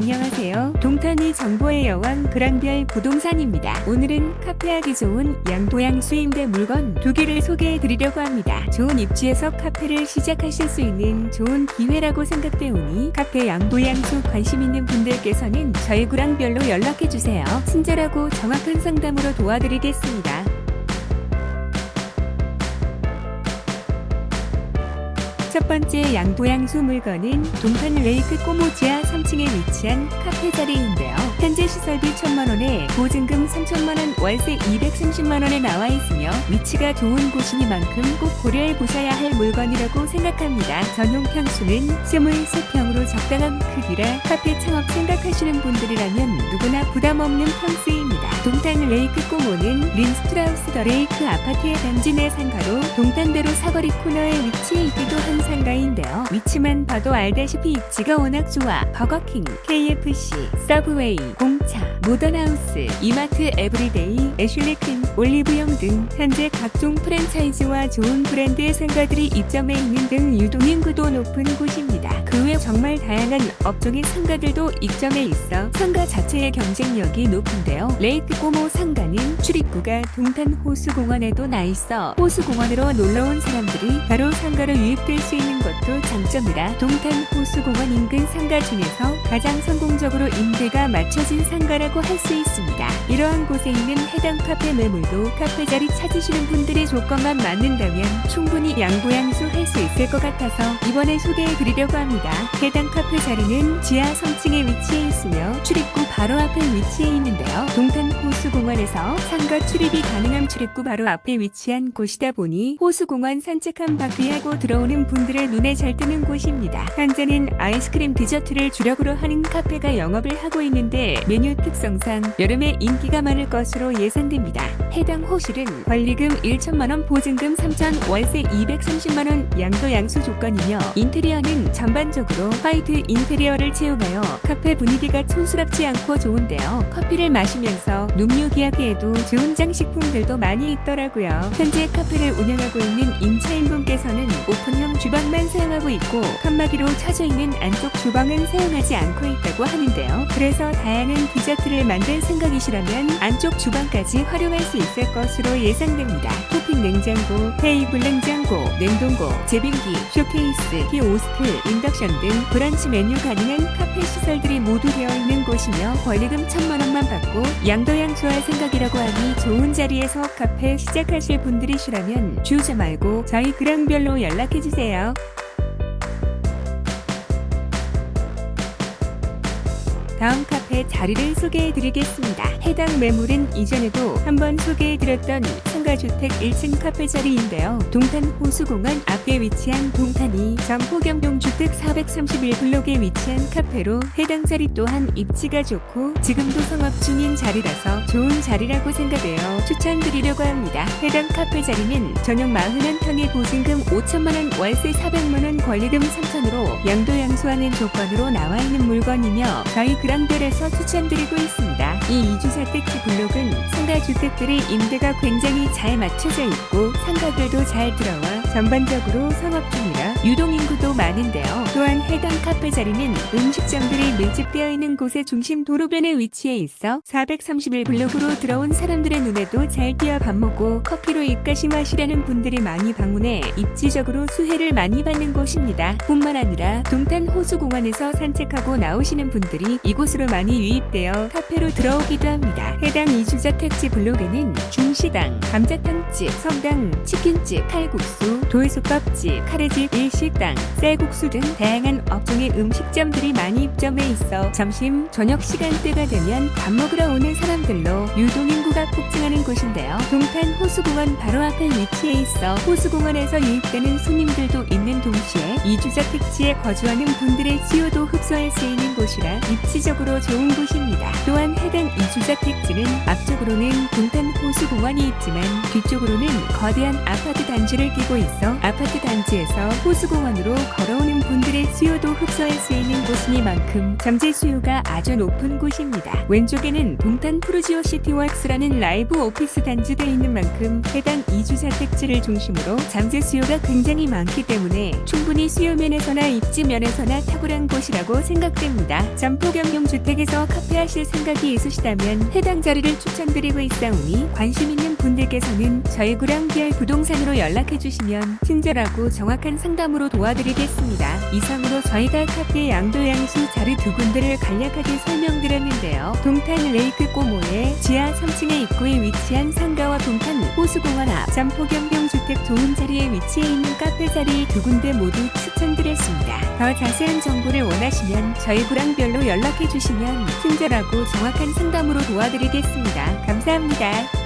안녕하세요. 동탄이 정보의 여왕 그랑별 부동산입니다. 오늘은 카페하기 좋은 양도양 수임대 물건 두 개를 소개해 드리려고 합니다. 좋은 입지에서 카페를 시작하실 수 있는 좋은 기회라고 생각되오니 카페 양도양수 관심 있는 분들께서는 저희 구랑별로 연락해 주세요. 친절하고 정확한 상담으로 도와드리겠습니다. 첫 번째 양도양수 물건은 동탄 레이크 꼬모지아 3층에 위치한 카페 자리인데요. 현재 시설비 1천만 원에 보증금 3천만 원, 월세 230만 원에 나와 있으며 위치가 좋은 곳이니만큼 꼭 고려해 보셔야 할 물건이라고 생각합니다. 전용 평수는 23평으로 적당한 크기라 카페 창업 생각하시는 분들이라면 누구나 부담 없는 평수입니다. 동탄 레이크 꼬모는 린스트라우스 더 레이크 아파트의 단지 내 상가로 동탄대로 사거리 코너에 위치해 있기도 한 상가인데요. 위치만 봐도 알다시피 입지가 워낙 좋아 버거킹, KFC, 서브웨이, 공차, 모던하우스, 이마트 에브리데이, 애슐리퀸, 올리브영 등 현재 각종 프랜차이즈와 좋은 브랜드의 상가들이 입점해 있는 등 유동인구도 높은 곳입니다. 그 외 정말 다양한 업종의 상가들도 입점해 있어 상가 자체의 경쟁력이 높은데요. 레이크 꼬모 상가는 출입구가 동탄 호수공원에도 나 있어 호수공원으로 놀러온 사람들이 바로 상가로 유입될 수 있는 것도 장점이라 동탄 호수공원 인근 상가 중에서 가장 성공적으로 임대가 맞춰진 상가라고 할 수 있습니다. 이러한 곳에 있는 해당 카페 매물도 카페 자리 찾으시는 분들의 조건만 맞는다면 충분히 양보양수 할 수 있을 것 같아서 이번에 소개해 드리려고 합니다. 해당 카페 자리는 지하 3층에 위치해 있으며 출입구 바로 앞에 위치해 있는데요. 동탄 호수공원에서 상가 출입이 가능한 출입구 바로 앞에 위치한 곳이다 보니 호수공원 산책 한 바퀴 하고 들어오는 분들의 눈에 잘 뜨는 곳입니다. 현재는 아이스크림 디저트를 주력으로 하는 카페가 영업을 하고 있는데 메뉴 특성상 여름에 인기가 많을 것으로 예상됩니다. 해당 호실은 권리금 1천만 원, 보증금 3천, 월세 230만 원 양도 양수 조건이며 인테리어는 전반적으로 화이트 인테리어를 채용하여 카페 분위기가 촌스럽지 않고 좋은데요. 커피를 마시면서 눈 요기하기에도 좋은 장식품들도 많이 있더라고요. 현재 카페를 운영하고 있는 임차인분께서는 오픈형 주방만 사용하고 있고 칸막이로 쳐져 있는 안쪽 주방은 사용하지 않고 있다고 하는데요. 그래서 다양한 디저트를 만들 생각이시라면 안쪽 주방까지 활용할 수 있을 것으로 예상됩니다. 토핑 냉장고, 테이블 냉장고, 냉동고, 제빙기, 쇼케이스, 키오스크, 인덕션 등 브런치 메뉴 가능한 카페 시설들이 모두 되어 있는 곳이며 권리금 천만 원만 받고 양도양 수할 생각이라고 하니 좋은 자리에서 카페 시작하실 분들이시라면 주저 말고 저희 그랑별로 연락해 주세요. 다음 카페 자리를 소개해 드리겠습니다. 해당 매물은 이전에도 한번 소개해 드렸던 상가주택 1층 카페 자리인데요. 동탄 호수공원 앞에 위치한 동탄이 전포경동 주택 431블록에 위치한 카페로 해당 자리 또한 입지가 좋고 지금도 성업 중인 자리라서 좋은 자리라고 생각되어 추천드리려고 합니다. 해당 카페 자리는 전용 41평에 보증금 5천만원 월세 400만원 권리금 3천으로 양도 양수하는 조건으로 나와 있는 물건이며 저희 그 랑별에서 추천드리고 있습니다. 이 이주사 택지 블록은 상가 주택들의 임대가 굉장히 잘 맞춰져 있고 상가들도 잘 들어와 전반적으로 성업 중이라 유동인구도 많은데요. 또한 해당 카페 자리는 음식점들이 밀집되어 있는 곳의 중심 도로변에 위치해 있어 431 블록으로 들어온 사람들의 눈에도 잘 띄어 밥 먹고 커피로 입가심 하시려는 분들이 많이 방문해 입지적으로 수혜를 많이 받는 곳입니다. 뿐만 아니라 동탄 호수공원에서 산책하고 나오시는 분들이 이곳 으로 많이 유입되어 카페로 들어오기도 합니다. 해당 이주자 택지 블록에는 중시당, 감자탕집, 성당, 치킨집, 칼국수, 돌솥밥집, 카레집, 일식당, 쌀국수 등 다양한 업종의 음식점들이 많이 입점해 있어 점심, 저녁 시간대가 되면 밥 먹으러 오는 사람들로 유동 폭증하는 곳인데요. 동탄 호수공원 바로 앞에 위치해 있어 호수공원에서 유입되는 손님들도 있는 동시에 이주자 택지에 거주하는 분들의 수요도 흡수할 수 있는 곳이라 입지적으로 좋은 곳입니다. 또한 해당 이주자 택지는 앞쪽으로는 동탄 호수공원이 있지만 뒤쪽으로는 거대한 아파트 단지를 끼고 있어 아파트 단지에서 호수공원으로 걸어오는 분들의 수요도 흡수할 수 있는 곳이니만큼 잠재 수요가 아주 높은 곳입니다. 왼쪽에는 동탄 프루지오 시티웍스라는 라이브 오피스 단지되어 있는 만큼 해당 이주자 택지를 중심으로 잠재 수요가 굉장히 많기 때문에 충분히 수요 면에서나 입지 면에서나 탁월한 곳이라고 생각됩니다. 점포 경용 상가형 주택에서 카페 하실 생각이 있으시다면 해당 자리를 추천드리고 있사오니 관심 있는 분들께서는 저희 구랑비알 부동산으로 연락해 주시면 친절하고 정확한 상담으로 도와드리겠습니다. 이상으로 저희가 카페 양도양시 자리 두 군데를 간략하게 설명드렸는데요. 동탄 레이크 꼬모의 지하 3층의 입구에 위치한 상가와 동탄 호수공원 앞 잠포경병 주택 좋은 자리에 위치해 있는 카페 자리 두 군데 모두 추천드렸습니다. 더 자세한 정보를 원하시면 저희 구랑별로 연락해 주시면 친절하고 정확한 상담으로 도와드리겠습니다. 감사합니다.